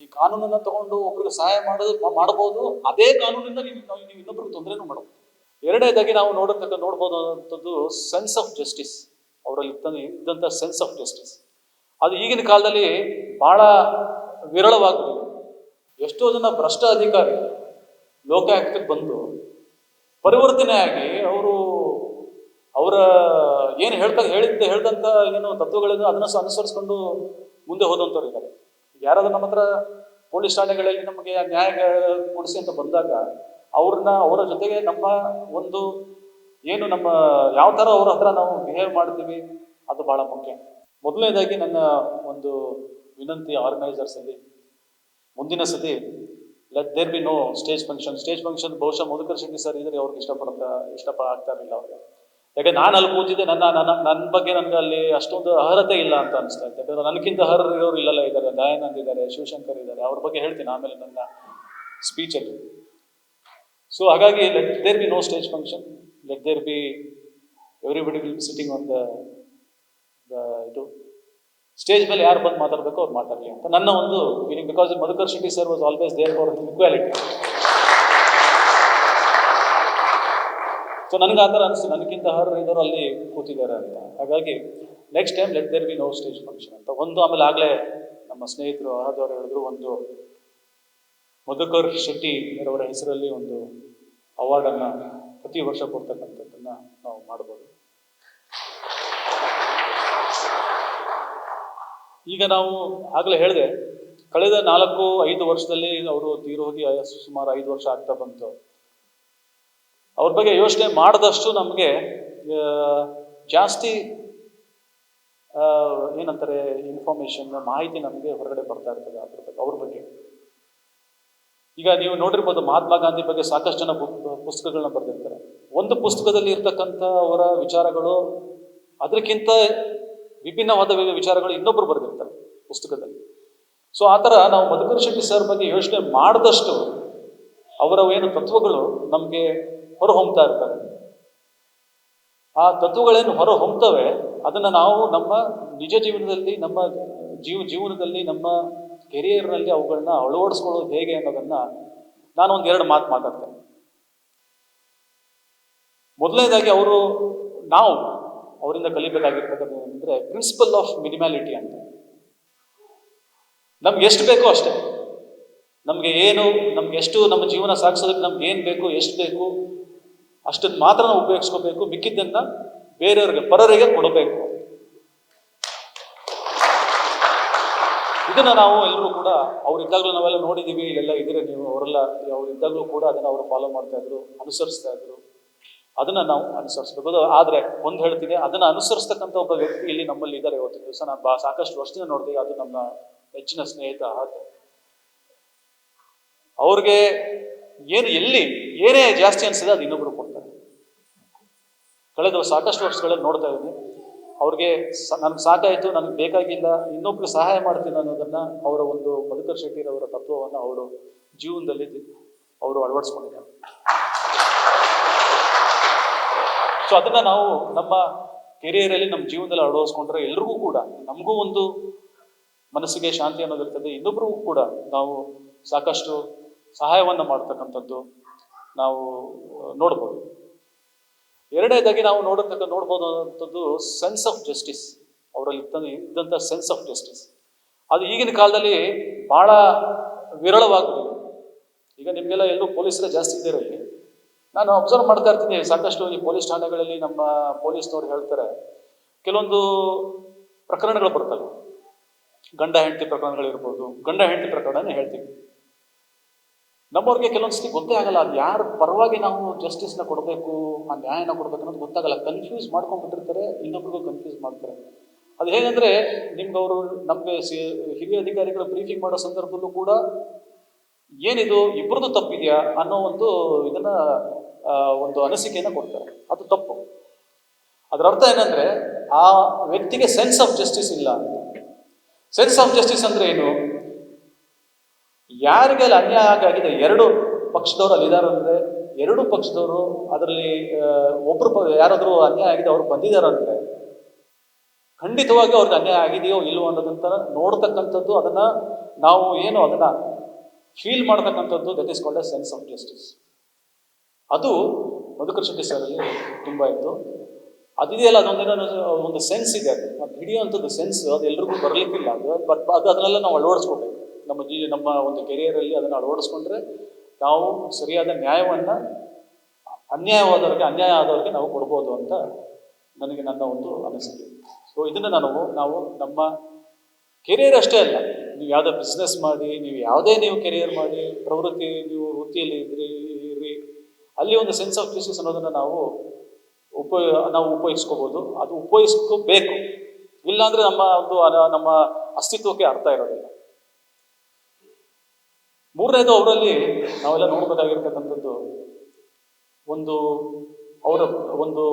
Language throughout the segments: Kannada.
ಈ ಕಾನೂನನ್ನ ತಗೊಂಡು ಒಬ್ರಿಗೆ ಸಹಾಯ ಮಾಡೋದು ಮಾಡಬಹುದು. ಅದೇ ಕಾನೂನಿಂದ ನೀವು ನಾವು- ಇನ್ನೊಬ್ರಿಗೆ ತೊಂದರೆನೂ ಮಾಡಬಹುದು. ಎರಡನೇದಾಗಿ ನಾವು ನೋಡತಕ್ಕ ನೋಡ್ಬೋದಂಥದ್ದು ಸೆನ್ಸ್ ಆಫ್ ಜಸ್ಟಿಸ್ ಅವರಲ್ಲಿ ಇದ್ದ- ಇದ್ದಂಥ ಸೆನ್ಸ್ ಆಫ್ ಜಸ್ಟಿಸ್ ಅದು ಈಗಿನ ಕಾಲದಲ್ಲಿ ಬಹಳ ವಿರಳವಾಗಿದೆ ಎಷ್ಟೋ ಜನ ಭ್ರಷ್ಟ ಅಧಿಕಾರಿ ಲೋಕಾಯುಕ್ತಕ್ಕೆ ಬಂದು ಪರಿವರ್ತನೆ ಆಗಿ ಅವರು ಅವರ ಏನು ಹೇಳ್ತಾ, ಹೇಳಿದ್ದ ಹೇಳ್ದಂಥ ಏನು ತತ್ವಗಳನ್ನು ಅದನ್ನು ಅನುಸರಿಸ್ಕೊಂಡು ಮುಂದೆ ಹೋದಂಥವ್ರು ಇದ್ದಾರೆ ಯಾರಾದ್ರೂ ನಮ್ಮ ಹತ್ರ ಪೊಲೀಸ್ ಠಾಣೆಗಳಲ್ಲಿ ನಮಗೆ ನ್ಯಾಯ ಕೊಡಿಸಿ ಅಂತ ಬಂದಾಗ ಅವ್ರನ್ನ ಅವರ ಜೊತೆಗೆ ನಮ್ಮ ಒಂದು ಏನು ನಮ್ಮ ಯಾವ ಥರ ಅವ್ರ ಹತ್ರ ನಾವು ಬಿಹೇವ್ ಮಾಡ್ತೀವಿ, ಅದು ಬಹಳ ಮುಖ್ಯ. ಮೊದಲನೇದಾಗಿ ನನ್ನ ಒಂದು ವಿನಂತಿ ಆರ್ಗನೈಸರ್ಸ್ ಅಲ್ಲಿ, ಮುಂದಿನ ಸತಿ let there be no stage function stage function ಬಹುಶಃ ಮಧುಕರ್ ಶೆಟ್ಟಿ ಸರ್ ಇದ್ರೆ ಅವ್ರಿಗೆ ಇಷ್ಟಪಡ್ತಾ ಇಷ್ಟಪ ಆಗ್ತಾ ಇರಲಿಲ್ಲ ಅವ್ರಿಗೆ. ಯಾಕೆ ನಾನು ಅಲ್ಲಿ ಕೂತಿದ್ದೆ, ನನ್ನ ನನ್ನ ನನ್ನ ಬಗ್ಗೆ ನನಗೆ ಅಲ್ಲಿ ಅಷ್ಟೊಂದು ಅರ್ಹತೆ ಇಲ್ಲ ಅಂತ ಅನಿಸ್ತಾ ಇತ್ತು. ಯಾಕಂದ್ರೆ ನನಗಿಂತ ಅರ್ಹರು ಇರೋರು ಇಲ್ಲೆಲ್ಲ ಇದ್ದಾರೆ, ದಯಾನಂದ್ ಇದ್ದಾರೆ, ಶಿವಶಂಕರ್ ಇದ್ದಾರೆ, ಅವ್ರ ಬಗ್ಗೆ ಹೇಳ್ತೀನಿ ಆಮೇಲೆ ನನ್ನ ಸ್ಪೀಚಲ್ಲಿ ಸೊ ಹಾಗಾಗಿ let there be no stage function let there be everybody will be sitting on the ಇದು. ಸ್ಟೇಜ್ ಮೇಲೆ ಯಾರು ಬಂದು ಮಾತಾಡಬೇಕು ಅವ್ರು ಮಾತಾಡಲಿ ಅಂತ. ನನ್ನ ಒಂದು feeling because Madhukar Shetty sir was always there for equality so ನನಗೆ ಆ ಥರ ಅನಿಸ್ತು. ನನಗಿಂತ ಇದ್ದವರು ಅಲ್ಲಿ ಕೂತಿದ್ದಾರೆ ಅಂತ. ಹಾಗಾಗಿ next time let there be no stage function ಅಂತ. ಒಂದು ಆಮೇಲೆ ಆಗಲೇ ನಮ್ಮ ಸ್ನೇಹಿತರು ಆದವರು ಹೇಳಿದ್ರು, ಒಂದು ಮಧುಕರ್ ಶೆಟ್ಟಿ ಅವರ ಹೆಸರಲ್ಲಿ ಒಂದು ಅವಾರ್ಡನ್ನು ಪ್ರತಿ ವರ್ಷ ಕೊಡ್ತಕ್ಕಂಥದ್ದನ್ನು ನಾವು ಮಾಡ್ಬೋದು. ಈಗ ನಾವು ಆಗಲೇ ಹೇಳಿದೆ, ಕಳೆದ ನಾಲ್ಕು, ಐದು ವರ್ಷದಲ್ಲಿ ಅವರು ತೀರೋಗಿ, ಸುಮಾರು ಐದು ವರ್ಷ ಆಗ್ತಾ ಬಂತು. ಅವ್ರ ಬಗ್ಗೆ ಯೋಚನೆ ಮಾಡಿದಷ್ಟು ನಮಗೆ ಜಾಸ್ತಿ ಏನಂತಾರೆ ಇನ್ಫಾರ್ಮೇಶನ್ ಮಾಹಿತಿ ನಮಗೆ ಹೊರಗಡೆ ಬರ್ತಾ ಇರ್ತದೆ ಅದ್ರ ಬಗ್ಗೆ, ಅವ್ರ ಬಗ್ಗೆ. ಈಗ ನೀವು ನೋಡಿರ್ಬೋದು ಮಹಾತ್ಮ ಗಾಂಧಿ ಬಗ್ಗೆ ಸಾಕಷ್ಟು ಜನ ಪುಸ್ತಕ- ಪುಸ್ತಕಗಳನ್ನ ಬರೆದಿರ್ತಾರೆ. ಒಂದು ಪುಸ್ತಕದಲ್ಲಿ ಇರ್ತಕ್ಕಂಥ ಅವರ ವಿಚಾರಗಳು, ಅದಕ್ಕಿಂತ ವಿಭಿನ್ನವಾದ ವಿಚಾರಗಳು ಇನ್ನೊಬ್ರು ಬರೆದಿರ್ತಾರೆ ಪುಸ್ತಕದಲ್ಲಿ. ಸೊ ಆ ಥರ ನಾವು ಮಧುಕರ್ ಶೆಟ್ಟಿ ಸರ್ ಬಗ್ಗೆ ಯೋಚನೆ ಮಾಡಿದಷ್ಟು ಅವರ ಏನು ತತ್ವಗಳು ನಮಗೆ ಹೊರಹೊಮ್ತಾ ಇರ್ತವೆ. ಆ ತತ್ವಗಳೇನು ಹೊರ ಹೊಮ್ತವೆ ಅದನ್ನು ನಾವು ನಮ್ಮ ನಿಜ ಜೀವನದಲ್ಲಿ, ನಮ್ಮ ಜೀವ ಜೀವನದಲ್ಲಿ, ನಮ್ಮ ಕೆರಿಯರ್ನಲ್ಲಿ ಅವುಗಳನ್ನ ಅಳವಡಿಸ್ಕೊಳ್ಳೋದು ಹೇಗೆ ಅನ್ನೋದನ್ನ ನಾನು ಒಂದು ಎರಡು ಮಾತು ಮಾತಾಡ್ತೇನೆ. ಮೊದಲನೇದಾಗಿ ಅವರು, ನಾವು ಅವರಿಂದ ಕಲಿಬೇಕಾಗಿರ್ತಕ್ಕಂಥ ಅಂದರೆ ಪ್ರಿನ್ಸಿಪಲ್ ಆಫ್ ಮಿನಿಮ್ಯಾಲಿಟಿ ಅಂತ. ನಮ್ಗೆ ಎಷ್ಟು ಬೇಕೋ ಅಷ್ಟೇ. ನಮಗೆ ಏನು, ನಮ್ಗೆ ಎಷ್ಟು ನಮ್ಮ ಜೀವನ ಸಾಗಿಸೋದಕ್ಕೆ ನಮ್ಗೆ ಏನು ಬೇಕು, ಎಷ್ಟು ಬೇಕು ಅಷ್ಟನ್ನು ಮಾತ್ರ ನಾವು ಉಪಯೋಗಿಸ್ಕೋಬೇಕು, ಮಿಕ್ಕಿದ್ದನ್ನ ಬೇರೆಯವ್ರಿಗೆ, ಪರರಿಗೆ ಕೊಡಬೇಕು. ಇದನ್ನ ನಾವು ಎಲ್ಲರೂ ಕೂಡ, ಅವ್ರಿದ್ದಾಗಲೂ ನಾವೆಲ್ಲ ನೋಡಿದೀವಿ, ಇಲ್ಲೆಲ್ಲ ಇದ್ರೆ ನೀವು, ಅವರೆಲ್ಲ, ಅವ್ರಿದ್ದಾಗಲೂ ಕೂಡ ಅದನ್ನ ಅವರು ಫಾಲೋ ಮಾಡ್ತಾ ಇದ್ರು, ಅನುಸರಿಸ್ತಾ ಇದ್ರು. ಅದನ್ನ ನಾವು ಅನುಸರಿಸ್ಬೇಕು. ಆದರೆ, ಒಂದು ಹೇಳ್ತೀನಿ, ಅದನ್ನ ಅನುಸರಿಸ್ತಕ್ಕಂಥ ಒಬ್ಬ ವ್ಯಕ್ತಿ ಇಲ್ಲಿ ನಮ್ಮಲ್ಲಿ ಇದ್ದಾರೆ ಇವತ್ತು. ದಿವಸ ನಾನು ಸಾಕಷ್ಟು ವರ್ಷದಿಂದ ನೋಡ್ತೀವಿ ಅದು ನಮ್ಮ ಹೆಚ್ಚಿನ ಸ್ನೇಹಿತ, ಆತ. ಅವ್ರಿಗೆ ಏನು ಎಲ್ಲಿ ಏನೇ ಜಾಸ್ತಿ ಅನಿಸಿದೆ ಅದು ಇನ್ನೊಬ್ರು ಕೊಡ್ತಾರೆ. ಕಳೆದ ಸಾಕಷ್ಟು ವರ್ಷಗಳಲ್ಲಿ ನೋಡ್ತಾ ಇದ್ದೀನಿ. ಅವ್ರಿಗೆ ನನಗೆ ಸಾಕಾಯಿತು, ನನಗೆ ಬೇಕಾಗಿಲ್ಲ, ಇನ್ನೊಬ್ರು ಸಹಾಯ ಮಾಡ್ತೀನಿ ಅನ್ನೋದನ್ನ ಅವರ ಒಂದು ಮಧುಕರ್ ಶೆಟ್ಟಿರವರ ತತ್ವವನ್ನು ಅವರು ಜೀವನದಲ್ಲಿ ಅವರು ಅಳವಡಿಸ್ಕೊಂಡಿದ್ದಾರೆ. ಸೊ ಅದನ್ನ ನಾವು ನಮ್ಮ ಕೆರಿಯರಲ್ಲಿ ನಮ್ಮ ಜೀವನದಲ್ಲಿ ಅಳವಡಿಸ್ಕೊಂಡ್ರೆ ಎಲ್ರಿಗೂ ಕೂಡ, ನಮಗೂ ಒಂದು ಮನಸ್ಸಿಗೆ ಶಾಂತಿ ಅನ್ನೋದಿರ್ತದೆ, ಇನ್ನೊಬ್ರಿಗೂ ಕೂಡ ನಾವು ಸಾಕಷ್ಟು ಸಹಾಯವನ್ನ ಮಾಡ್ತಕ್ಕಂಥದ್ದು ನಾವು ನೋಡ್ಬೋದು. ಎರಡನೇದಾಗಿ ನಾವು ನೋಡತಕ್ಕ, ನೋಡ್ಬೋದಂಥದ್ದು ಸೆನ್ಸ್ ಆಫ್ ಜಸ್ಟಿಸ್ ಅವರಲ್ಲಿ ಇದ್ದ ಇದ್ದಂಥ ಸೆನ್ಸ್ ಆಫ್ ಜಸ್ಟಿಸ್ ಅದು ಈಗಿನ ಕಾಲದಲ್ಲಿ ಬಹಳ ವಿರಳವಾಗಿದೆ ಈಗ ನಿಮಗೆಲ್ಲ ಎಲ್ಲರೂ ಪೊಲೀಸರೇ ಜಾಸ್ತಿ ಇದ್ದೀರಲ್ಲಿ ನಾನು ಅಬ್ಸರ್ವ್ ಮಾಡ್ತಾ ಇರ್ತೀನಿ, ಸಾಕಷ್ಟು ಈ ಪೊಲೀಸ್ ಠಾಣೆಗಳಲ್ಲಿ ನಮ್ಮ ಪೊಲೀಸ್ನವ್ರು ಹೇಳ್ತಾರೆ, ಕೆಲವೊಂದು ಪ್ರಕರಣಗಳು ಬರ್ತವೆ. ಗಂಡ, ಹೆಂಡತಿ ಪ್ರಕರಣಗಳಿರ್ಬೋದು, ಗಂಡ, ಹೆಂಡತಿ ಪ್ರಕರಣನೇ ಹೇಳ್ತೀವಿ. ನಮ್ಮವ್ರಿಗೆ ಕೆಲವೊಂದ್ಸತಿ ಗೊತ್ತೇ ಆಗಲ್ಲ, ಅದು ಯಾರ ಪರವಾಗಿ ನಾವು ಜಸ್ಟಿಸ್ನ ಕೊಡಬೇಕು, ಆ ನ್ಯಾಯನ ಕೊಡಬೇಕು ಅನ್ನೋದು ಗೊತ್ತಾಗಲ್ಲ. ಕನ್ಫ್ಯೂಸ್ ಮಾಡ್ಕೊಂಡ್ಬಿಟ್ಟಿರ್ತಾರೆ ಇನ್ನೊಬ್ರಿಗೂ ಕನ್ಫ್ಯೂಸ್ ಮಾಡ್ತಾರೆ. ಅದು ಹೇಗಂದ್ರೆ ನಿಮ್ಗೆ ಅವರು ನಮ್ಗೆ ಹಿರಿಯ ಅಧಿಕಾರಿಗಳು ಬ್ರೀಫಿಂಗ್ ಮಾಡೋ ಸಂದರ್ಭದಲ್ಲೂ ಕೂಡ ಏನಿದು ಇಬ್ಬರದು ತಪ್ಪಿದೆಯಾ ಅನ್ನೋ ಒಂದು ಇದನ್ನ ಒಂದು ಅನಿಸಿಕೆಯನ್ನು ಕೊಡ್ತಾರೆ. ಅದು ತಪ್ಪು. ಅದರ ಅರ್ಥ ಏನಂದ್ರೆ, ಆ ವ್ಯಕ್ತಿಗೆ ಸೆನ್ಸ್ ಆಫ್ ಜಸ್ಟಿಸ್ ಇಲ್ಲ ಸೆನ್ಸ್ ಆಫ್ ಜಸ್ಟಿಸ್ ಅಂದ್ರೆ ಏನು? ಯಾರಿಗೆಲ್ಲ ಅನ್ಯಾಯ ಆಗಿದೆ ಎರಡು ಪಕ್ಷದವರು ಅಲ್ಲಿದ್ದಾರೆ ಎರಡು ಪಕ್ಷದವರು ಅದರಲ್ಲಿ ಒಬ್ರು ಯಾರಾದರೂ ಅನ್ಯಾಯ ಆಗಿದೆ, ಅವ್ರು ಬಂದಿದ್ದಾರೆ ಅಂದ್ರೆ ಖಂಡಿತವಾಗಿ ಅವ್ರಿಗೆ ಅನ್ಯಾಯ ಆಗಿದೆಯೋ ಇಲ್ವೋ ಅನ್ನೋದಂತ ನೋಡ್ತಕ್ಕಂಥದ್ದು, ಅದನ್ನ ನಾವು ಏನು ಅದನ್ನ ಫೀಲ್ ಮಾಡ್ತಕ್ಕಂಥದ್ದು that is called a sense of justice ಅದು ಮಧುಕರ್ ಶೆಟ್ಟಿ ಸರಲ್ಲಿ ತುಂಬ ಇತ್ತು. ಅದಿದೆಯಲ್ಲ ಅದೊಂದೇನೋ ಒಂದು ಸೆನ್ಸ್ ಇದೆ ಅದು. ಅದು ಹಿಡಿಯುವಂಥದ್ದು ಸೆನ್ಸ್ ಅದು ಎಲ್ರಿಗೂ ಬರಲಿಕ್ಕಿಲ್ಲ. ಅದು ಬಟ್ ಅದು ಅದನ್ನೆಲ್ಲ ನಾವು ಅಳವಡಿಸ್ಕೋಬೇಕು. ನಮ್ಮ ಜೀ, ನಮ್ಮ ಒಂದು ಕೆರಿಯರಲ್ಲಿ ಅದನ್ನು ಅಳವಡಿಸ್ಕೊಂಡ್ರೆ ನಾವು ಸರಿಯಾದ ನ್ಯಾಯವನ್ನು, ಅನ್ಯಾಯವಾದವ್ರಿಗೆ, ಅನ್ಯಾಯ ಆದವ್ರಿಗೆ ನಾವು ಕೊಡ್ಬೋದು ಅಂತ ನನಗೆ ನನ್ನ ಒಂದು ಅನಿಸಿಕೆ. ಸೊ ಇದನ್ನು ನಾವು ನಾವು ನಮ್ಮ ಕೆರಿಯರ್ ಅಷ್ಟೇ ಅಲ್ಲ, ನೀವು ಯಾವುದೇ ಬಿಸ್ನೆಸ್ ಮಾಡಿ, ನೀವು ಯಾವುದೇ ನೀವು ಕೆರಿಯರ್ ಮಾಡಿ, ಪ್ರವೃತ್ತಿ, ನೀವು ವೃತ್ತಿಯಲ್ಲಿ ಇದ್ರಿ ಇರ್ರಿ ಅಲ್ಲಿ ಒಂದು ಸೆನ್ಸ್ ಆಫ್ ಜಸ್ಟಿಸ್ ಅನ್ನೋದನ್ನು ನಾವು ಉಪಯೋ, ನಾವು ಉಪಯೋಗಿಸ್ಕೋಬೋದು. ಅದು ಉಪಯೋಗಿಸ್ಕೋಬೇಕು. ಇಲ್ಲಾಂದರೆ ನಮ್ಮ ಒಂದು ನಮ್ಮ ಅಸ್ತಿತ್ವಕ್ಕೆ ಅರ್ಥ ಇರೋದಿಲ್ಲ. ಮೂರನೇದು ಅವರಲ್ಲಿ ನಾವೆಲ್ಲ ನೋಡ್ಬೋದಾಗಿರ್ತಕ್ಕಂಥದ್ದು ಒಂದು ಅವರ ಒಂದು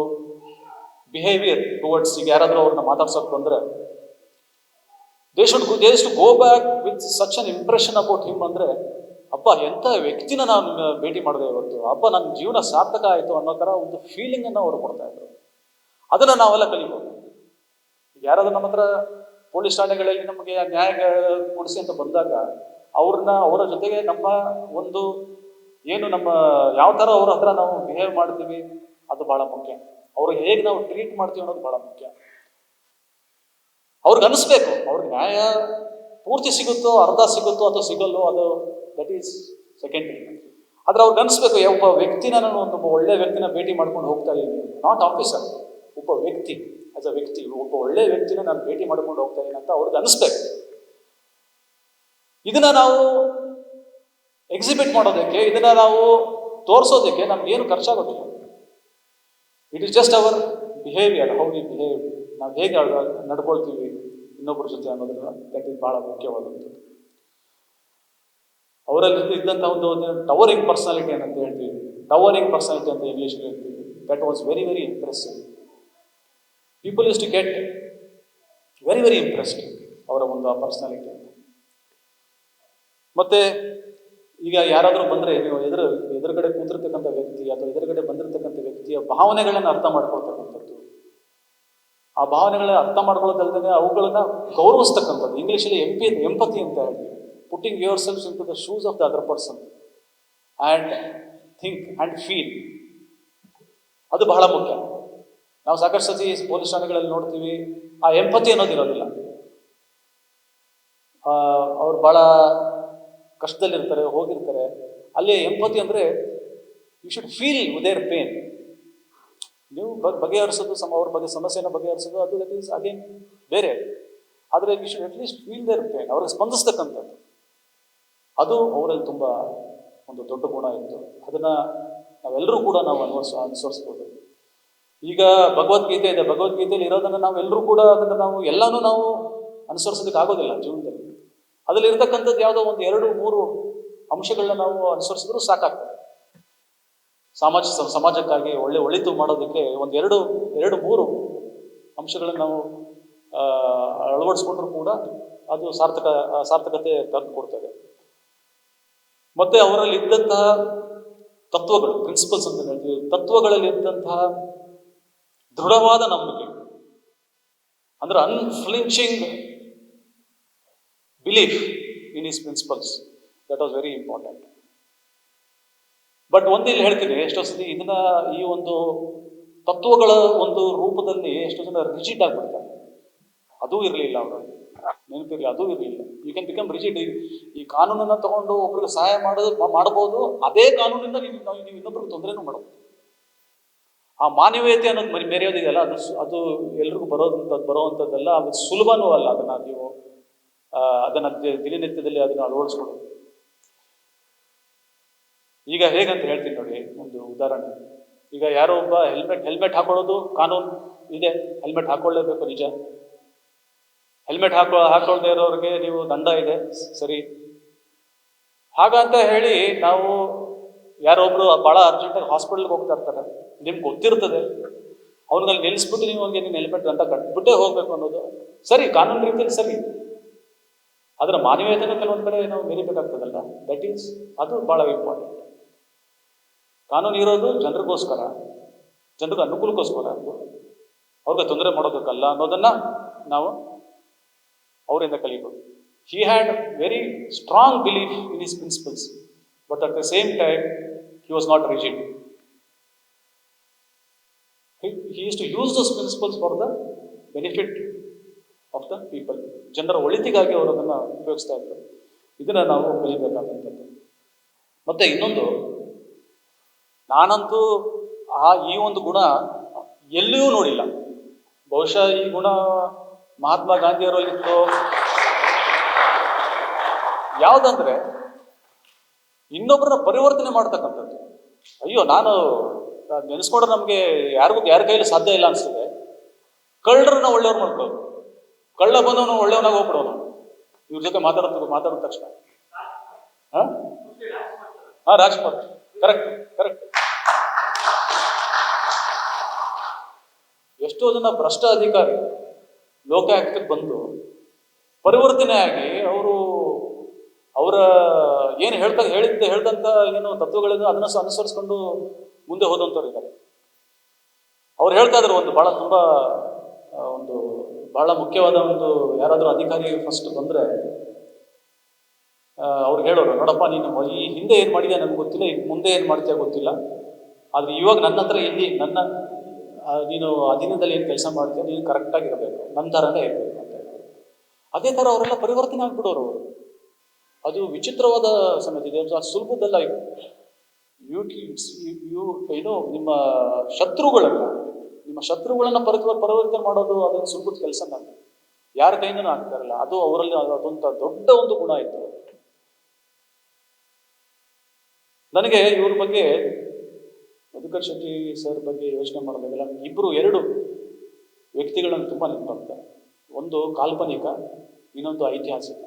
ಬಿಹೇವಿಯರ್ ಟುವರ್ಡ್ಸ್ ಈಗ ಯಾರಾದರೂ ಅವ್ರನ್ನ ಮಾತಾಡ್ಸೋಕೆ ಬಂದ್ರೆ ದೇಶ should they to go back with such an impression about him ಅಂದರೆ ಅಪ್ಪ ಎಂಥ ವ್ಯಕ್ತಿನ ನಾನು ಭೇಟಿ ಮಾಡಿದೆ ಇವತ್ತು. ಅಪ್ಪ ನನ್ನ ಜೀವನ ಸಾರ್ಥಕ ಆಯಿತು ಅನ್ನೋ ಥರ ಒಂದು ಫೀಲಿಂಗ್ ಅನ್ನು ಅವರು ಕೊಡ್ತಾ ಇದ್ರು. ಅದನ್ನ ನಾವೆಲ್ಲ ಕಲಿಬೋದು ಯಾರಾದ್ರೂ ನಮ್ಮ ಹತ್ರ ಪೊಲೀಸ್ ಠಾಣೆಗಳಲ್ಲಿ ನಮಗೆ ನ್ಯಾಯ ಕೊಡಿಸಿ ಅಂತ ಬಂದಾಗ ಅವ್ರನ್ನ, ಅವರ ಜೊತೆಗೆ ನಮ್ಮ ಒಂದು ಏನು ನಮ್ಮ ಯಾವ ಥರ ಅವ್ರ ಹತ್ರ ನಾವು ಬಿಹೇವ್ ಮಾಡ್ತೀವಿ, ಅದು ಬಹಳ ಮುಖ್ಯ. ಅವ್ರಿಗೆ ಹೇಗೆ ನಾವು ಟ್ರೀಟ್ ಮಾಡ್ತೀವಿ ಅನ್ನೋದು ಬಹಳ ಮುಖ್ಯ. ಅವ್ರಿಗೆ ಅನಿಸ್ಬೇಕು, ಅವ್ರಿಗೆ ನ್ಯಾಯ ಪೂರ್ತಿ ಸಿಗುತ್ತೋ, ಅರ್ಧ ಸಿಗುತ್ತೋ ಅಥವಾ ಸಿಗಲ್ಲೋ ಅದು ದಟ್ ಈಸ್ ಸೆಕೆಂಡ್ರಿ ಆದ್ರೆ ಅವ್ರಿಗೆ ಅನಿಸ್ಬೇಕು ಒಬ್ಬ ವ್ಯಕ್ತಿನ ನಾನು ಒಂದು ಒಳ್ಳೆ ವ್ಯಕ್ತಿನ ಭೇಟಿ ಮಾಡ್ಕೊಂಡು ಹೋಗ್ತಾ ಇದ್ದೀನಿ. ನಾಟ್ ಆಫೀಸರ್ ಒಬ್ಬ ವ್ಯಕ್ತಿ ಆಸ್ ಅ ವ್ಯಕ್ತಿ, ಒಬ್ಬ ಒಳ್ಳೆ ವ್ಯಕ್ತಿನ ನಾನು ಭೇಟಿ ಮಾಡ್ಕೊಂಡು ಹೋಗ್ತಾ ಇದ್ದೀನಿ ಅಂತ ಅವ್ರಿಗೆ ಅನಿಸ್ಬೇಕು. ಇದನ್ನ ನಾವು ಎಕ್ಸಿಬಿಟ್ ಮಾಡೋದಕ್ಕೆ, ಇದನ್ನ ನಾವು ತೋರಿಸೋದಕ್ಕೆ ನಮ್ಗೇನು ಖರ್ಚಾಗೋದಿಲ್ಲ. It is just our behaviour how we behave ನಾವು ಹೇಗೆ ನಡ್ಕೊಳ್ತೀವಿ ಇನ್ನೊಬ್ಬರ ಜೊತೆ ಅನ್ನೋದನ್ನ ದಟ್ ಇಸ್ ಬಹಳ ಮುಖ್ಯವಾದಂಥದ್ದು. ಅವರಲ್ಲಿ ಇದ್ದಂಥ ಒಂದು ಟವರಿಂಗ್ ಪರ್ಸನಾಲಿಟಿ ಅಂತ ಹೇಳ್ತೀವಿ. ಟವರಿಂಗ್ ಪರ್ಸನಾಲಿಟಿ ಅಂತ ಇಂಗ್ಲೀಷ್ ಹೇಳ್ತೀವಿ. That was very very impressive people is to get very very impressed ಅವರ ಒಂದು ಪರ್ಸನಾಲಿಟಿ ಮತ್ತೆ ಈಗ ಯಾರಾದರೂ ಬಂದರೆ ನೀವು ಎದುರು, ಎದುರುಗಡೆ ಕೂತಿರ್ತಕ್ಕಂಥ ವ್ಯಕ್ತಿ ಅಥವಾ ಎದುರುಗಡೆ ಬಂದಿರತಕ್ಕಂಥ ವ್ಯಕ್ತಿಯ ಭಾವನೆಗಳನ್ನು ಅರ್ಥ ಮಾಡ್ಕೊಳ್ತಕ್ಕಂಥದ್ದು. ಆ ಭಾವನೆಗಳನ್ನ ಅರ್ಥ ಮಾಡ್ಕೊಳ್ಳೋದಲ್ಲದೆ ಅವುಗಳನ್ನ ಗೌರವಿಸ್ತಕ್ಕಂಥದ್ದು. ಇಂಗ್ಲೀಷಲ್ಲಿ ಎಂಪಿ ಎಂಪತಿ ಅಂತ ಹೇಳ್ತೀವಿ putting yourself into the shoes of the other person and think and feel ಅದು ಬಹಳ ಮುಖ್ಯ. ನಾವು ಸಾಕಷ್ಟು ಸತಿ ಪೊಲೀಸ್ ಠಾಣೆಗಳಲ್ಲಿ ನೋಡ್ತೀವಿ. ಆ ಎಂಪತಿ ಅನ್ನೋದಿರೋದಿಲ್ಲ ಅವ್ರು ಭಾಳ ಕಷ್ಟದಲ್ಲಿರ್ತಾರೆ, ಹೋಗಿರ್ತಾರೆ. ಅಲ್ಲಿ ಎಂಪತಿ ಅಂದರೆ you should feel their pain ನೀವು ಬ- ಬಗೆಹರಿಸೋದು, ಸಮ, ಅವ್ರ ಬಗ್ಗೆ ಸಮಸ್ಯೆನ ಬಗೆಹರಿಸೋದು, ಅದು ದಟ್ ಈಸ್ ಅಗೇನ್ ಬೇರೆ. ಆದರೆ you should at least feel their pain ಅವ್ರಿಗೆ ಸ್ಪಂದಿಸ್ತಕ್ಕಂಥದ್ದು. ಅದು ಅವರಲ್ಲಿ ತುಂಬ ಒಂದು ದೊಡ್ಡ ಗುಣ ಇತ್ತು. ಅದನ್ನು ನಾವೆಲ್ಲರೂ ಕೂಡ ನಾವು ಅನುವರ್ಸ, ಅನುಸರಿಸ್ಬೋದು. ಈಗ ಭಗವದ್ಗೀತೆ ಇದೆ. ಭಗವದ್ಗೀತೆಯಲ್ಲಿ ಇರೋದನ್ನು ನಾವೆಲ್ಲರೂ ಕೂಡ ಅದನ್ನು ನಾವು ಎಲ್ಲನೂ ನಾವು ಅನುಸರಿಸೋದಕ್ಕೆ ಆಗೋದಿಲ್ಲ ಜೀವನದಲ್ಲಿ. ಅದ್ರಲ್ಲಿ ಇರ್ತಕ್ಕಂಥದ್ದು ಯಾವುದೋ ಒಂದು ಎರಡು, ಮೂರು ಅಂಶಗಳನ್ನ ನಾವು ಅನುಸರಿಸಿದ್ರು ಸಾಕಾಗ್ತದೆ. ಸಮಾಜ, ಸಮಾಜಕ್ಕಾಗಿ ಒಳ್ಳೆ ಒಳಿತು ಮಾಡೋದಕ್ಕೆ ಒಂದು ಎರಡು ಎರಡು, ಮೂರು ಅಂಶಗಳನ್ನು ನಾವು ಅಳವಡಿಸ್ಕೊಂಡ್ರು ಕೂಡ ಅದು ಸಾರ್ಥಕ, ಸಾರ್ಥಕತೆ ತಂದು ಕೊಡ್ತದೆ. ಮತ್ತೆ ಅವರಲ್ಲಿ ಇದ್ದಂತಹ ತತ್ವಗಳು ಪ್ರಿನ್ಸಿಪಲ್ಸ್ ಅಂತ ಹೇಳ್ತೀವಿ ತತ್ವಗಳಲ್ಲಿ ಇದ್ದಂತಹ ದೃಢವಾದ ನಂಬಿಕೆ. ಅಂದ್ರೆ unflinching belief in his principles that was very important but ಒಂದಿಲ್ಲಿ ಹೇಳ್ತೀನಿ, ಎಷ್ಟೋ ಸತಿ ಇದನ್ನ ಈ ಒಂದು ತತ್ವಗಳ ಒಂದು ರೂಪದಲ್ಲಿ ಎಷ್ಟೋ ಜನ ರಿಜಿಡ್ ಆಗ್ಬಿಡ್ತಾರೆ. ಅದೂ ಇರಲಿಲ್ಲ ಅವರಲ್ಲಿ ನೆನಪಿರಲಿ, ಅದೂ ಇರಲಿಲ್ಲ. ಯು ಕ್ಯಾನ್ ಬಿಕಮ್ ರಿಜಿಡ್ ಈ ಕಾನೂನನ್ನ ತಗೊಂಡು ಒಬ್ರಿಗೆ ಸಹಾಯ ಮಾಡೋದು ಮಾಡಬಹುದು, ಅದೇ ಕಾನೂನಿಂದ ನೀವು ನಾವು ಇನ್ನೊಬ್ರಿಗೆ ತೊಂದರೆನೂ ಮಾಡಬಹುದು ಆ ಮಾನವೀಯತೆ ಅನ್ನೋದು ಮರಿ ಮೆರೆಯೋದಿದೆಯಲ್ಲ, ಅದು ಅದು ಎಲ್ರಿಗೂ ಬರೋದಂಥದ್ದು ಬರೋವಂಥದ್ದೆಲ್ಲ ಅದು ಸುಲಭನೂ ಅಲ್ಲ ಅದನ್ನ ನೀವು ಅದನ್ನ ದಿನನಿತ್ಯದಲ್ಲಿ ಅದನ್ನ ಅಳವಡಿಸ್ಕೊಂಡು ಈಗ ಹೇಗಂತ ಹೇಳ್ತೀನಿ ನೋಡಿ, ಒಂದು ಉದಾಹರಣೆ. ಈಗ ಯಾರೋ ಒಬ್ಬ ಹೆಲ್ಮೆಟ್ ಹೆಲ್ಮೆಟ್ ಹಾಕೊಳ್ಳೋದು ಕಾನೂನು ಇದೆ. ಹೆಲ್ಮೆಟ್ ಹಾಕೊಳ್ಳೇಬೇಕು ನಿಜ. ಹೆಲ್ಮೆಟ್ ಹಾಕೋ, ಹಾಕೊಳ್ದೇ ಇರೋರಿಗೆ ನೀವು ದಂಡ ಇದೆ, ಸರಿ. ಹಾಗಂತ ಹೇಳಿ ನಾವು ಯಾರೊಬ್ರು ಭಾಳ ಅರ್ಜೆಂಟಾಗಿ ಹಾಸ್ಪಿಟಲ್ಗೆ ಹೋಗ್ತಾ ಇರ್ತಾರೆ. ನಿಮ್ಗೆ ಗೊತ್ತಿರ್ತದೆ. ಅವ್ರನ್ನಲ್ಲಿ ನಿಲ್ಲಿಸ್ಬಿಟ್ಟು ನೀವು ಹೋಗಿ ನೀನು ಹೆಲ್ಮೆಟ್ ಅಂತ ಕಟ್ಬಿಟ್ಟೇ ಹೋಗ್ಬೇಕು ಅನ್ನೋದು. ಸರಿ, ಕಾನೂನು ರೀತಿಯಲ್ಲಿ ಸರಿ. ಅದರ ಮಾನವೀಯತೆನೂ ಕೆಲವೊಂದು ಕಡೆ ನಾವು ಮೀರಿಬೇಕಾಗ್ತದಲ್ಲ? ದಟ್ ಈಸ್ ಅದು ಭಾಳ ಇಂಪಾರ್ಟೆಂಟ್ ಕಾನೂನು ಇರೋದು ಜನರಿಗೋಸ್ಕರ, ಜನರಿಗೆ ಅನುಕೂಲಕ್ಕೋಸ್ಕರ ಅದು ಅವ್ರಿಗೆ ತೊಂದರೆ ಮಾಡೋದಕ್ಕಲ್ಲ ಅನ್ನೋದನ್ನ ನಾವು ಅವರಿಂದ ಕಲಿಬೋದು. He had very strong belief in his principles but at the same time he was not rigid he is to use those principles for the benefit people. ಜನರ ಒಳಿತಿಗಾಗಿ ಅವರು ಅದನ್ನು ಉಪಯೋಗಿಸ್ತಾ ಇದ್ರು ಇದನ್ನ ನಾವು ಕಲಿಬೇಕಾದಂಥದ್ದು. ಮತ್ತೆ ಇನ್ನೊಂದು, ನಾನಂತೂ ಆ ಈ ಒಂದು ಗುಣ ಎಲ್ಲಿಯೂ ನೋಡಿಲ್ಲ. ಬಹುಶಃ ಈ ಗುಣ ಮಹಾತ್ಮ ಗಾಂಧಿಯವರಲ್ಲಿತ್ತು? ಯಾವುದಂದ್ರೆ ಇನ್ನೊಬ್ಬರನ್ನ ಪರಿವರ್ತನೆ ಮಾಡ್ತಕ್ಕಂಥದ್ದು. ಅಯ್ಯೋ, ನಾನು ನೆನೆಸ್ಕೊಂಡ್ರೆ ನಮಗೆ ಯಾರಿಗೂ, ಯಾರ ಕೈಲಿ ಸಾಧ್ಯ ಇಲ್ಲ ಅನ್ಸುತ್ತೆ. ಕಳ್ಳರನ್ನ ಒಳ್ಳೆಯವ್ರು ಮಾಡ್ಕೊಳ್ಳೋದು ಕಳ್ಳ ಬಂದವನು ಒಳ್ಳೆಯವನಾಗ ಹೋಗ್ಬಿಡೋನು. ಇವ್ರ ಜೊತೆ ಮಾತಾಡೋದು ಮಾತಾಡಿದ ತಕ್ಷಣ. ಹಾ? ರಾಜ್ಕುಮಾರ್. ಕರೆಕ್ಟ್ ಕರೆಕ್ಟ್ ಎಷ್ಟೋ ಜನ ಭ್ರಷ್ಟ ಅಧಿಕಾರಿ ಲೋಕಾಯುಕ್ತಕ್ಕೆ ಬಂದು ಪರಿವರ್ತನೆ ಆಗಿ ಅವರು ಅವರ ಏನು ಹೇಳ್ತಾ ಹೇಳಿದ್ದ ಹೇಳ್ದಂತ ಏನು ತತ್ವಗಳಿಂದ ಅದನ್ನ ಅನುಸರಿಸ್ಕೊಂಡು ಮುಂದೆ ಹೋದಂಥವ್ರು ಇದ್ದಾರೆ ಅವ್ರು ಹೇಳ್ತಾ ಇದ್ರು ಒಂದು ಬಹಳ ತುಂಬಾ ಒಂದು ಬಹಳ ಮುಖ್ಯವಾದ ಒಂದು ಯಾರಾದರೂ ಅಧಿಕಾರಿ ಫಸ್ಟ್ ಬಂದರೆ ಅವ್ರು ಹೇಳೋರು, ನೋಡಪ್ಪ, ನೀನು ಈ ಹಿಂದೆ ಏನು ಮಾಡಿದೆ ನನಗೆ ಗೊತ್ತಿಲ್ಲ ಈಗ ಮುಂದೆ ಏನು ಮಾಡ್ತೀಯ ಗೊತ್ತಿಲ್ಲ. ಆದರೆ ಇವಾಗ ನನ್ನ ಹತ್ರ ಇಲ್ಲಿ ನನ್ನ ನೀನು ಅಧೀನದಲ್ಲಿ ಏನು ಕೆಲಸ ಮಾಡ್ತೀಯ, ನೀನು ಕರೆಕ್ಟಾಗಿ ಇರಬೇಕು ನನ್ನ ಥರನೇ ಇರಬೇಕು ಅಂತ ಅದೇ ಥರ ಅವರೆಲ್ಲ ಪರಿವರ್ತನೆ ಆಗಿಬಿಡೋರು ಅವರು. ಅದು ವಿಚಿತ್ರವಾದ ಸಂಗತಿ ಇದೆ ಸುಲಭದಲ್ಲ ಯು ಯು ಯು ಏನು ನಿಮ್ಮ ಶತ್ರುಗಳನ್ನ ನಿಮ್ಮ ಶತ್ರುಗಳನ್ನ ಪರಿವ ಪರಿವರ್ತನೆ ಮಾಡೋದು ಅದೊಂದು ಸುಲಭದ ಕೆಲಸ ನಾನು ಯಾರ ಕೈಯಿಂದನೂ ಆಗ್ತಾರಲ್ಲ ಅದು ಅವರಲ್ಲಿ ಅದೊಂದು ದೊಡ್ಡ ಒಂದು ಗುಣ ಇತ್ತು. ನನಗೆ ಇವ್ರ ಬಗ್ಗೆ ಮಧುಕರ್ ಶೆಟ್ಟಿ ಸರ್ ಬಗ್ಗೆ ಯೋಚನೆ ಮಾಡಿದಾಗೆಲ್ಲ ಇಬ್ರು ಎರಡು ವ್ಯಕ್ತಿಗಳನ್ನು ತುಂಬ ನೆನಪಾಗ್ತಾರೆ. ಒಂದು ಕಾಲ್ಪನಿಕ, ಇನ್ನೊಂದು ಐತಿಹಾಸಿಕ.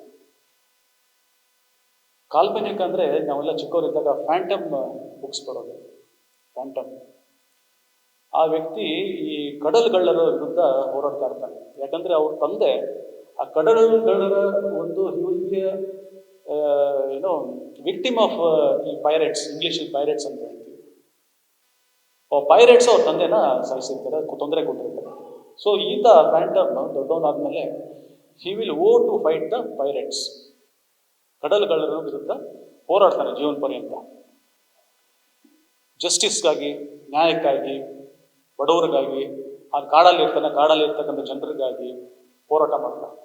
ಕಾಲ್ಪನಿಕ ಅಂದ್ರೆ ನಾವೆಲ್ಲ ಚಿಕ್ಕವರಿದ್ದಾಗ ಫ್ಯಾಂಟಮ್ ಬುಕ್ಸ್ ಬರೋದು. ಫ್ಯಾಂಟಮ್ ಆ ವ್ಯಕ್ತಿ ಈ ಕಡಲ್ಗಳ್ಳರ ವಿರುದ್ಧ ಹೋರಾಡ್ತಾ ಇರ್ತಾನೆ. ಯಾಕಂದ್ರೆ ಅವ್ರ ತಂದೆ ಆ ಕಡಲ್ಗಳ್ಳರ ಒಂದು ಹ್ಯೂಜ್ ಏನೋ ವಿಕ್ಟಿಮ್ ಆಫ್ ಈ ಪೈರೇಟ್ಸ್ ಇಂಗ್ಲಿಷ್ ಪೈರೇಟ್ಸ್ ಅಂತ ಹೇಳ್ತೀವಿ. ಪೈರೇಟ್ಸ್ ಅವ್ರ ತಂದೆನ ಸಾಯಿಸಿರ್ತಾರೆ ತೊಂದರೆ ಕೊಟ್ಟಿರ್ತಾರೆ. ಸೊ ಈತ Phantom ದೊಡ್ಡವನಾದ್ಮೇಲೆ he will ought to fight the pirates ಕಡಲ್ಗಳ್ಳರ ವಿರುದ್ಧ ಹೋರಾಡ್ತಾನೆ ಜೀವನ ಪರ್ಯಂತ ಜಸ್ಟಿಸ್ಗಾಗಿ ನ್ಯಾಯಕ್ಕಾಗಿ ಬಡವರಿಗಾಗಿ, ಆ ಕಾಡಲ್ಲಿ ಇರ್ತಾನೆ ಕಾಡಲ್ಲಿ ಇರ್ತಕ್ಕಂಥ ಜನರಿಗಾಗಿ ಹೋರಾಟ ಮಾಡ್ತಾನೆ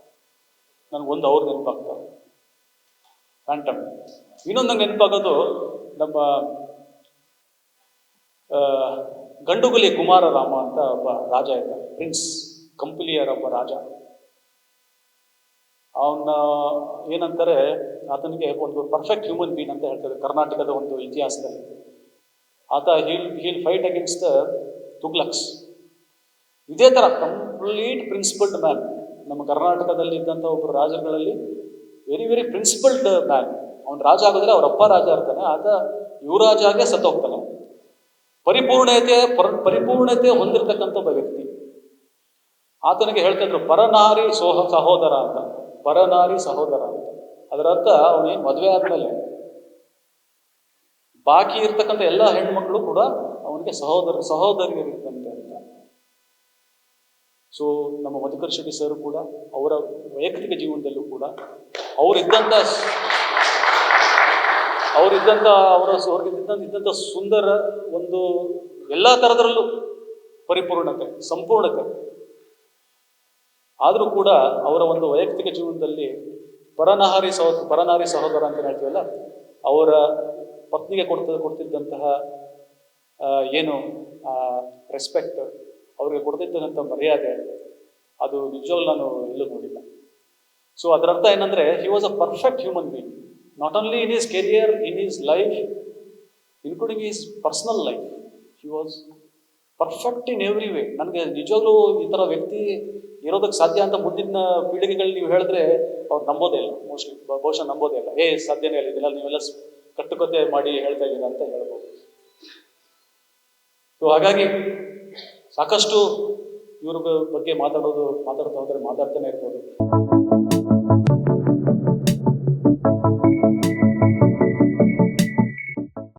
ನನಗೊಂದು ಅವ್ರು ನೆನಪಾಗ್ತಾರೆ ಫ್ಯಾಂಟಮ್ ಇನ್ನೊಂದು ನಂಗೆ ನೆನಪಾಗೋದು ನಮ್ಮ ಗಂಡುಗುಲಿ ಕುಮಾರ ರಾಮ ಅಂತ ಒಬ್ಬ ರಾಜ ಇದ್ದ ಪ್ರಿನ್ಸ್ ಕಂಪಿಲಿಯರ ಒಬ್ಬ ರಾಜ. ಅವನ ಏನಂತಾರೆ, ಆತನಿಗೆ ಒಂದು ಪರ್ಫೆಕ್ಟ್ ಹ್ಯೂಮನ್ ಬೀನ್ ಅಂತ ಹೇಳ್ತಾರೆ. ಕರ್ನಾಟಕದ ಒಂದು ಇತಿಹಾಸದಲ್ಲಿ. ಆತ he'll he'll fight against the Tughlaqs. ಇದೇ ಥರ ಕಂಪ್ಲೀಟ್ ಪ್ರಿನ್ಸಿಪಲ್ಡ್ ಮ್ಯಾನ್ ನಮ್ಮ ಕರ್ನಾಟಕದಲ್ಲಿ ಇದ್ದಂಥ ಒಬ್ಬರು ರಾಜರುಗಳಲ್ಲಿ ವೆರಿ ವೆರಿ ಪ್ರಿನ್ಸಿಪಲ್ಡ್ ಮ್ಯಾನ್ ಅವನು ರಾಜ ಆಗೋದ್ರೆ ಅವ್ರ ಅಪ್ಪ ರಾಜ ಇರ್ತಾನೆ, ಆತ ಯುವರಾಜ ಆಗೇ ಸತ್ತೋಗ್ತಾನೆ. ಪರಿಪೂರ್ಣತೆ, ಪರ- ಪರಿಪೂರ್ಣತೆ ಹೊಂದಿರತಕ್ಕಂಥ ಒಬ್ಬ ವ್ಯಕ್ತಿ. ಆತನಿಗೆ ಹೇಳ್ತಿದ್ರು ಪರನಾರಿ ಸೋಹ ಸಹೋದರ ಅಂತ, ಪರನಾರಿ ಸಹೋದರ ಅಂತ. ಅದರ ಅರ್ಥ ಅವನೇನು ಮದುವೆ ಆದಮೇಲೆ, ಬಾಕಿ ಇರ್ತಕ್ಕಂಥ ಎಲ್ಲ ಹೆಣ್ಮಕ್ಳು ಕೂಡ ಸಹೋದರ, ಸಹೋದರಿಯರಿದ್ದಂತೆ ಅಂತ. ಸೊ ನಮ್ಮ ಮಧುಕರ್ ಶೆಟ್ಟಿ ಸರ್ ಕೂಡ, ಅವರ ವೈಯಕ್ತಿಕ ಜೀವನದಲ್ಲೂ ಕೂಡ ಅವರಿದ್ದಂಥ ಅವರಿದ್ದಂಥ ಅವರ ಇದ್ದಂಥ ಸುಂದರ ಒಂದು ಎಲ್ಲ ಥರದರಲ್ಲೂ ಪರಿಪೂರ್ಣತೆ, ಸಂಪೂರ್ಣತೆ. ಆದರೂ ಕೂಡ ಅವರ ಒಂದು ವೈಯಕ್ತಿಕ ಜೀವನದಲ್ಲಿ ಪರನಹಾರಿ ಸಹೋದ ಪರನಾರಿ ಸಹೋದರ ಅಂತ ಹೇಳ್ತೀವಲ್ಲ, ಅವರ ಪತ್ನಿಗೆ ಕೊಡ್ತ, ಕೊಡ್ತಿದ್ದಂತಹ ಏನು ರೆಸ್ಪೆಕ್ಟ್ ಅವ್ರಿಗೆ ಕೊಡ್ತಿದ್ದಂಥ ಮರ್ಯಾದೆ, ಅದು ನಿಜವಾಗ್ಲೂ ನಾನು ಎಲ್ಲೂ ನೋಡಿಲ್ಲ. ಸೊ ಅದರ ಅರ್ಥ ಏನಂದ್ರೆ he was a perfect human being not only in his career in his life including his personal life he was perfect in every way ನನಗೆ ನಿಜವಾಗ್ಲೂ ಈ ಥರ ವ್ಯಕ್ತಿ ಇರೋದಕ್ಕೆ ಸಾಧ್ಯ ಅಂತ ಮುಂದಿನ ಪೀಳಿಗೆಗಳು ನೀವು ಹೇಳಿದ್ರೆ ಅವ್ರು ನಂಬೋದೇ ಇಲ್ಲ. ಮೋಸ್ಟ್ಲಿ ಬಹುಶಃ ನಂಬೋದೇ ಇಲ್ಲ. ಏ, ಸಾಧ್ಯನೇ ಇಲ್ಲ, ಇದೆಲ್ಲ ನೀವೆಲ್ಲ ಕಟ್ಟುಕತೆ ಮಾಡಿ ಹೇಳ್ತಾ ಇದ್ದೀರಾ ಅಂತ ಹೇಳ್ಬೋದು. ಸೊ ಹಾಗಾಗಿ ಸಾಕಷ್ಟು ಇವ್ರ ಬಗ್ಗೆ ಮಾತಾಡೋದು ಮಾತಾಡ್ತಾ ಹೋದ್ರೆ ಮಾತಾಡ್ತಾನೆ ಇರ್ಬೋದು.